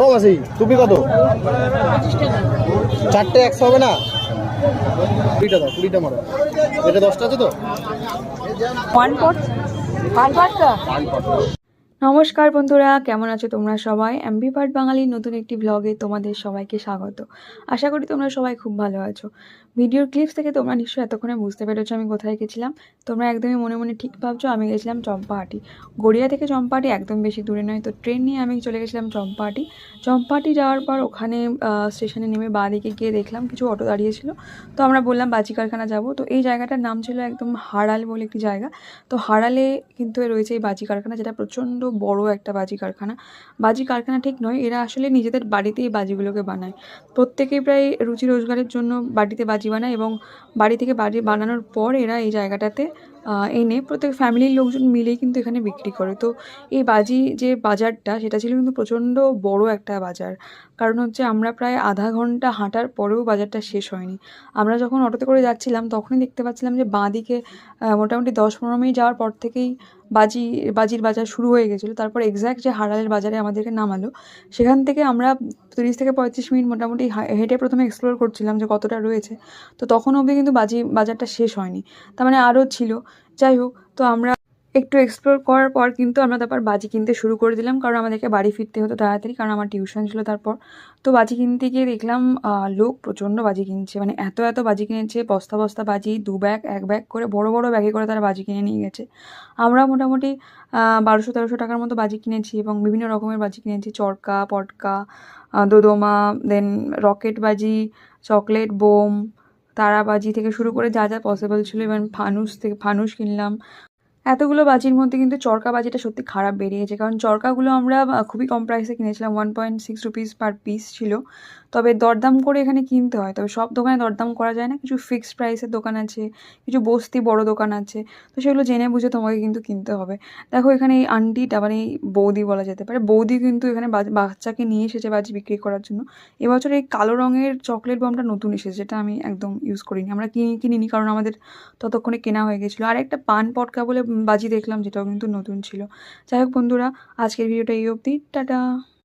ও মাসি তুমি কত? চারটে একশো হবে না? কুড়িটা দাও কুড়িটা মারো। এটা দশটা আছে তো? পট পটটা নমস্কার বন্ধুরা, কেমন আছো তোমরা সবাই? এমবি পার্ট বাঙালির নতুন একটি ব্লগে তোমাদের সবাইকে স্বাগত। আশা করি তোমরা সবাই খুব ভালো আছো। ভিডিওর ক্লিপস থেকে তোমরা নিশ্চয়ই এতক্ষণে বুঝতে পেরেছ আমি কোথায় গেছিলাম। তোমরা একদমই মনে মনে ঠিক ভাবছ, আমি গেছিলাম চম্পাহাটি। গড়িয়া থেকে চম্পাহাটি একদম বেশি দূরে নয়, তো ট্রেন নিয়ে আমি চলে গেছিলাম চম্পাহাটি। চম্পাহাটি যাওয়ার পর ওখানে স্টেশনে নেমে বাঁ দিকে গিয়ে দেখলাম কিছু অটো দাঁড়িয়েছিল। তো আমরা বললাম, বাজি কারখানা যাব। তো এই জায়গাটার নাম ছিল একদম হাড়াল বলে একটি জায়গা। তো হাড়ালে কিন্তু রয়েছে এই বাজি কারখানা, যেটা প্রচণ্ড বড় একটা বাজি কারখানা। বাজি কারখানা ঠিক নয়, এরা আসলে নিজেদের বাড়িতেই বাজিগুলোকে বানায়। প্রত্যেকেই প্রায় রুচি রোজগারের জন্য বাড়িতে বাজি বানায় এবং বাড়ি থেকে বাজি বানানোর পর এরা এই জায়গাটাতে এনে প্রত্যেক ফ্যামিলির লোকজন মিলেই কিন্তু এখানে বিক্রি করে। তো এই বাজি যে বাজারটা, সেটা ছিল কিন্তু প্রচণ্ড বড় একটা বাজার। কারণ হচ্ছে আমরা প্রায় আধা ঘণ্টা হাঁটার পরেও বাজারটা শেষ হয়নি। আমরা যখন অটোতে করে যাচ্ছিলাম, তখনই দেখতে পাচ্ছিলাম যে বাঁ দিকে মোটামুটি দশ পনেরো মিনিট যাওয়ার পর থেকেই বাজি, বাজির বাজার শুরু হয়ে গেছিল। তারপর এক্স্যাক্ট যে হারালের বাজারে আমাদেরকে নামালো, সেখান থেকে আমরা তিরিশ থেকে পঁয়ত্রিশ মিনিট মোটামুটি হেঁটে প্রথমে এক্সপ্লোর করছিলাম যে কতটা রয়েছে। তো তখন অবধি কিন্তু বাজি, বাজারটা শেষ হয়নি। তার মানে আরও ছিল। যাই হোক, তো আমরা একটু এক্সপ্লোর করার পর কিন্তু আমরা তারপর বাজি কিনতে শুরু করে দিলাম। কারণ আমাদেরকে বাড়ি ফিরতে হতো তাড়াতাড়ি, কারণ আমার টিউশন ছিল তারপর। তো বাজি কিনতে গিয়ে দেখলাম লোক প্রচণ্ড বাজি কিনছে। মানে এত এত বাজি কিনেছে, বস্তা বস্তা বাজি, দু ব্যাগ এক ব্যাগ করে বড় বড় ব্যাগে করে তারা বাজি কিনে নিয়ে গেছে। আমরা মোটামুটি বারোশো তেরোশো টাকার মতো বাজি কিনেছি এবং বিভিন্ন রকমের বাজি কিনেছি। চরকা, পটকা দোদমা দেন রকেট বাজি চকলেট বোম তারাবাজি থেকে শুরু করে যা যা পসিবল ছিল। ইভেন ফানুস থেকে, ফানুস কিনলাম। এতগুলো বাজির মধ্যে কিন্তু চরকা বাজিটা সত্যি খারাপ বেরিয়েছে। কারণ চরকাগুলো আমরা খুবই কম প্রাইসে কিনেছিলাম one point six rupees per piece ছিল। তবে দরদাম করে এখানে কিনতে হয়। তবে সব দোকানে দরদাম করা যায় না। কিছু ফিক্সড প্রাইসের দোকান আছে, কিছু বস্তি বড় দোকান আছে। তো সেগুলো জেনে বুঝে তোমাকে কিন্তু কিনতে হবে। দেখো এখানে এই আন্টিটা মানে এই বৌদি বলা যেতে পারে, বৌদি কিন্তু এখানে বাচ্চাকে নিয়ে এসেছে বাজি বিক্রি করার জন্য। এবছর এই কালো রঙের চকলেট বমটা নতুন এসেছে, যেটা আমি একদম ইউজ করিনি। আমরা কিনি, কিনিনি কারণ আমাদের ততক্ষণে কেনা হয়ে গেছিল। আর একটা পান পটকা বলে বাজি দেখলাম যেটাও কিন্তু নতুন ছিল। যাই হোক বন্ধুরা আজকের ভিডিওটা এই অবধি। টাটা!